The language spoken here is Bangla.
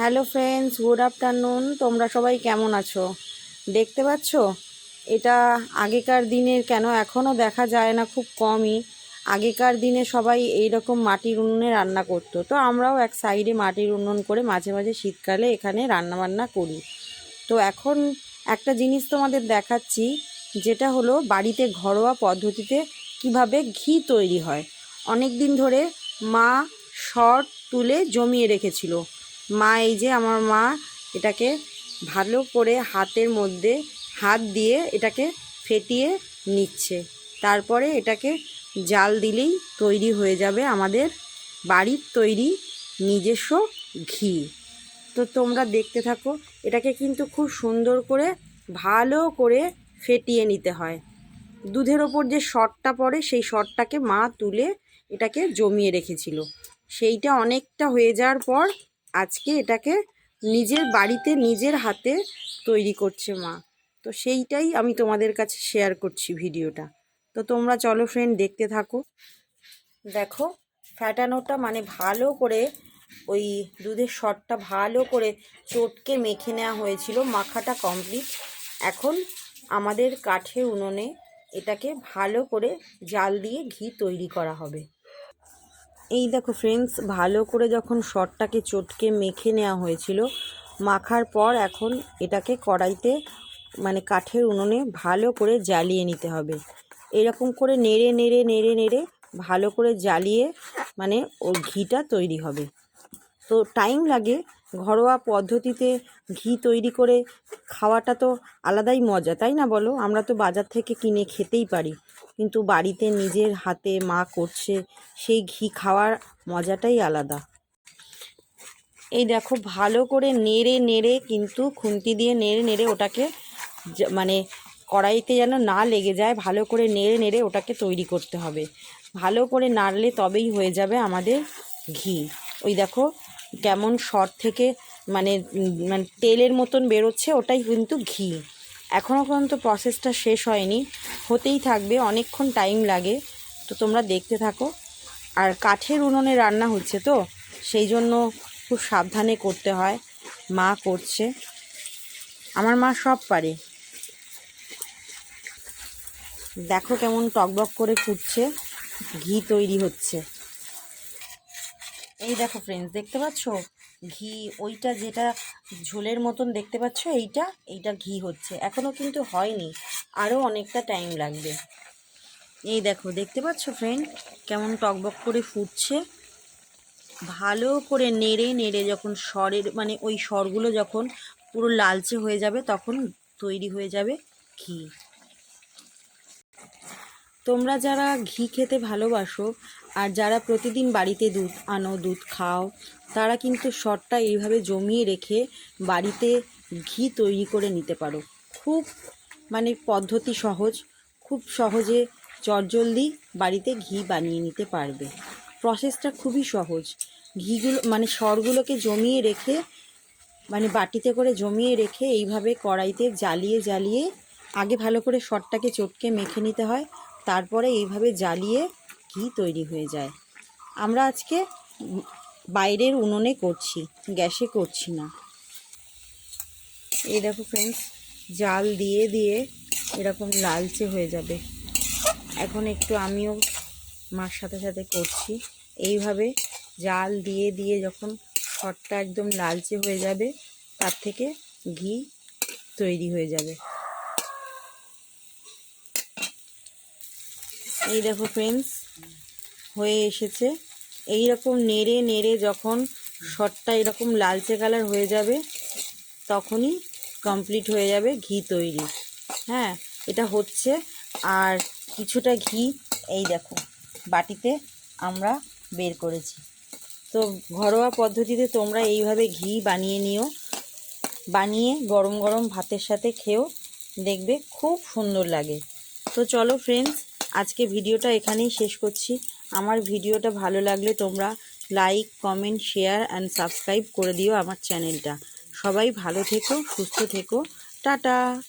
Hello friends, good afternoon. তোমরা সবাই কেমন আছো? দেখতে পাচ্ছ? এটা আগেকার দিনের, কেন এখনও দেখা যায় না, খুব কমই। আগেকার দিনে সবাই এই রকম মাটির উনুনে রান্না করতো। তো আমরাও এক সাইডে মাটির উনুন করে মাঝে মাঝে শীতকালে এখানে রান্না বান্না করি। তো এখন একটা জিনিস তোমাদের দেখাচ্ছি, যেটা হলো বাড়িতে ঘরোয়া পদ্ধতিতে কীভাবে ঘি তৈরি হয়। অনেক দিন ধরে মা শর্ট তুলে জমিয়ে রেখেছিল। মা, এই যে আমার মা, এটাকে ভালো করে হাতের মধ্যে হাত দিয়ে এটাকে ফেটিয়ে নিচ্ছে। তারপরে এটাকে জাল দিলেই তৈরি হয়ে যাবে আমাদের বাড়ির তৈরি নিজস্ব ঘি। তো তোমরা দেখতে থাকো, এটাকে কিন্তু খুব সুন্দর করে ভালো করে ফেটিয়ে নিতে হয়। দুধের ওপর যে শটটা পড়ে, সেই শটটাকে মা তুলে এটাকে জমিয়ে রেখেছিল। সেইটা অনেকটা হয়ে যাওয়ার পর আজকে এটাকে নিজের বাড়িতে, নিজের হাতে তৈরি করছে মা। তো সেইটাই আমি তোমাদের কাছে শেয়ার করছি ভিডিওটা। তো তোমরা চলো ফ্রেন্ড দেখতে থাকো। দেখো ফ্যাটানোটা মানে ভালো করে ওই দুধের শটটা ভালো করে চটকে মেখে নেওয়া হয়েছিল, মাখাটা কমপ্লিট এখন আমাদের কাঠের উনুনে এটাকে ভালো করে জাল দিয়ে ঘি তৈরি করা হবে। এই দেখো ফ্রেন্ডস ভালো করে যখন শটটাকে চটকে মেখে নেওয়া হয়েছিল, মাখার পর এখন এটাকে কড়াইতে মানে কাঠের উনুনে ভালো করে জ্বালিয়ে নিতে হবে। এরকম করে নেড়ে নেড়ে নেড়ে নেড়ে ভালো করে জ্বালিয়ে মানে ও ঘিটা তৈরি হবে। তো টাইম লাগে, ঘরোয়া পদ্ধতিতে ঘি তৈরি করে, খাওয়াটা তো আলাদাই মজা, তাই না বলো? আমরা তো বাজার থেকে কিনে খেতেই পারি। কিন্তু বাড়িতে নিজের হাতে মা করছে সেই ঘি খাওয়ার মজাটাই আলাদা। এই দেখো ভালো করে নেড়ে নেড়ে কিন্তু খুন্তি দিয়ে নেড়ে নেড়ে ওটাকে মানে কড়াইতে যেন না লেগে যায়, ভালো করে নেড়ে নেড়ে ওটাকে তৈরি করতে হবে। ভালো করে নাড়লে তবেই হয়ে যাবে আমাদের ঘি। ওই দেখো কেমন শর্ট থেকে মানে মানে তেলের মতন বেরোচ্ছে, ওটাই কিন্তু ঘি। এখনও পর্যন্ত প্রসেসটা শেষ হয়নি। হতেই থাকবে, অনেকক্ষণ টাইম লাগে। তো তোমরা দেখতে থাকো। আর কাঠের উনুনে রান্না হচ্ছে তো, সেই জন্য খুব সাবধানে করতে হয়। মা করছে। আমার মা সব পারে। দেখো কেমন টকবক করে ফুটছে। ঘি তৈরি হচ্ছে। এই দেখো ফ্রেন্ডস দেখতে পাচ্ছ? ঘি, ওইটা যেটা ঝোলের মতন দেখতে পাচ্ছ, এইটা এইটা ঘি হচ্ছে। এখনও কিন্তু হয়নি আরও অনেকটা টাইম লাগবে। এই দেখো, দেখতে পাচ্ছ ফ্রেন্ড কেমন টকবক করে ফুটছে। ভালো করে নেড়ে নেড়ে যখন স্বরের মানে ওই স্বরগুলো যখন পুরো লালচে হয়ে যাবে, তখন তৈরি হয়ে যাবে ঘি। তোমরা যারা ঘি খেতে ভালোবাসো আর যারা প্রতিদিন বাড়িতে দুধ আনো, দুধ খাও, তারা কিন্তু শটটা এইভাবে জমিয়ে রেখে বাড়িতে ঘি তৈরি করে নিতে পারো। খুব মানে পদ্ধতি সহজ, খুব সহজে চটজলদি বাড়িতে ঘি বানিয়ে নিতে পারবে। প্রসেসটা খুবই সহজ। ঘিগুলো মানে সরগুলোকে জমিয়ে রেখে মানে বাটিতে করে জমিয়ে রেখে এইভাবে কড়াইতে জ্বালিয়ে জ্বালিয়ে আগে ভালো করে শটটাকে চটকে মেখে নিতে হয়। তারপরে এইভাবে জ্বালিয়ে ঘি তৈরি হয়ে যায়। আমরা আজকে বাইরের উনুনে করছি, গ্যাসে করছি না। এই দেখো ফ্রেন্ডস জাল দিয়ে দিয়ে এরকম লালচে হয়ে যাবে। এখন একটু আমিও মার সাথে সাথে করছি। এইভাবে জাল দিয়ে দিয়ে যখন শটটা একদম লালচে হয়ে যাবে, তার থেকে ঘি তৈরি হয়ে যাবে। এই দেখো ফ্রেন্ডস হয়ে এসেছে। এই রকম নেড়ে নেড়ে যখন শটটা এরকম লালচে কালার হয়ে যাবে, তখনই কমপ্লিট হয়ে যাবে ঘি তৈরি। হ্যাঁ এটা হচ্ছে। আর কিছুটা ঘি এই দেখো, বাটিতে আমরা বের করেছি। তো ঘরোয়া পদ্ধতিতে তোমরা এইভাবে ঘি বানিয়ে নিও। বানিয়ে গরম গরম ভাতের সাথে খেও দেখবে খুব সুন্দর লাগে। তো চলো ফ্রেন্ডস আজকে ভিডিওটা এখানেই শেষ করছি। আমার ভিডিওটা ভালো লাগলে তোমরা like, comment, share and subscribe করে দিও আমার চ্যানেলটা। সবাই ভালো থেকো, সুস্থ থেকো। টাটা!